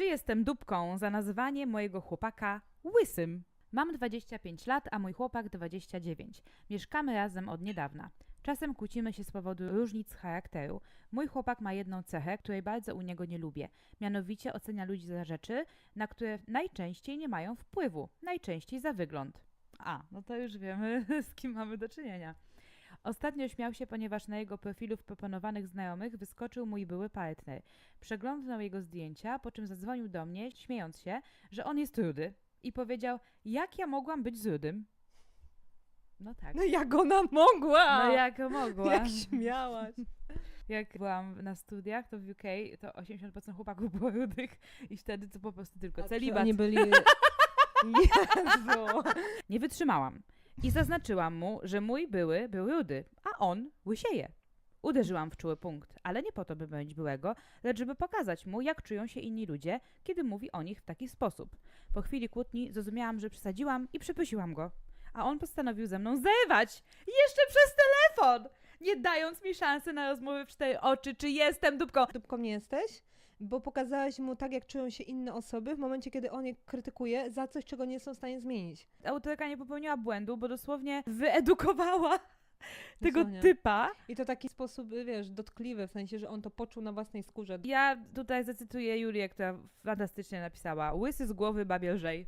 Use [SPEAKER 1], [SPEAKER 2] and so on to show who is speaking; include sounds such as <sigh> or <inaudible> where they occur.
[SPEAKER 1] Czy jestem dupką za nazwanie mojego chłopaka łysym? Mam 25 lat, a mój chłopak 29. Mieszkamy razem od niedawna. Czasem kłócimy się z powodu różnic charakteru. Mój chłopak ma jedną cechę, której bardzo u niego nie lubię. Mianowicie ocenia ludzi za rzeczy, na które najczęściej nie mają wpływu. Najczęściej za wygląd. A, no to już wiemy, <laughs> z kim mamy do czynienia. Ostatnio śmiał się, ponieważ na jego profilu w proponowanych znajomych wyskoczył mój były partner. Przeglądnął jego zdjęcia, po czym zadzwonił do mnie, śmiejąc się, że on jest rudy i powiedział, jak ja mogłam być z rudym? No tak.
[SPEAKER 2] No jak ona mogła?
[SPEAKER 1] No jak mogła. <laughs>
[SPEAKER 2] Jak śmiałaś. <laughs>
[SPEAKER 1] Jak byłam na studiach, to w UK to 80% chłopaków było rudych i wtedy to po prostu tylko celibat.
[SPEAKER 2] Oni byli... <laughs> Jezu.
[SPEAKER 1] Nie wytrzymałam i zaznaczyłam mu, że mój były był rudy, a on łysieje. Uderzyłam w czuły punkt, ale nie po to, by być byłego, lecz żeby pokazać mu, jak czują się inni ludzie, kiedy mówi o nich w taki sposób. Po chwili kłótni zrozumiałam, że przesadziłam i przyprosiłam go. A on postanowił ze mną zerwać! Jeszcze przez telefon! Nie dając mi szansy na rozmowę w cztery oczy, czy jestem dupką.
[SPEAKER 2] Dupką nie jesteś? Bo pokazałaś mu tak, jak czują się inne osoby w momencie, kiedy on je krytykuje za coś, czego nie są w stanie zmienić.
[SPEAKER 1] Autorka nie popełniła błędu, bo dosłownie wyedukowała <laughs> tego
[SPEAKER 2] Dosłownie.
[SPEAKER 1] typa.
[SPEAKER 2] I to taki sposób, wiesz, dotkliwy, w sensie, że on to poczuł na własnej skórze.
[SPEAKER 1] Ja tutaj zacytuję Julię, która fantastycznie napisała Łysy z głowy babie lżej.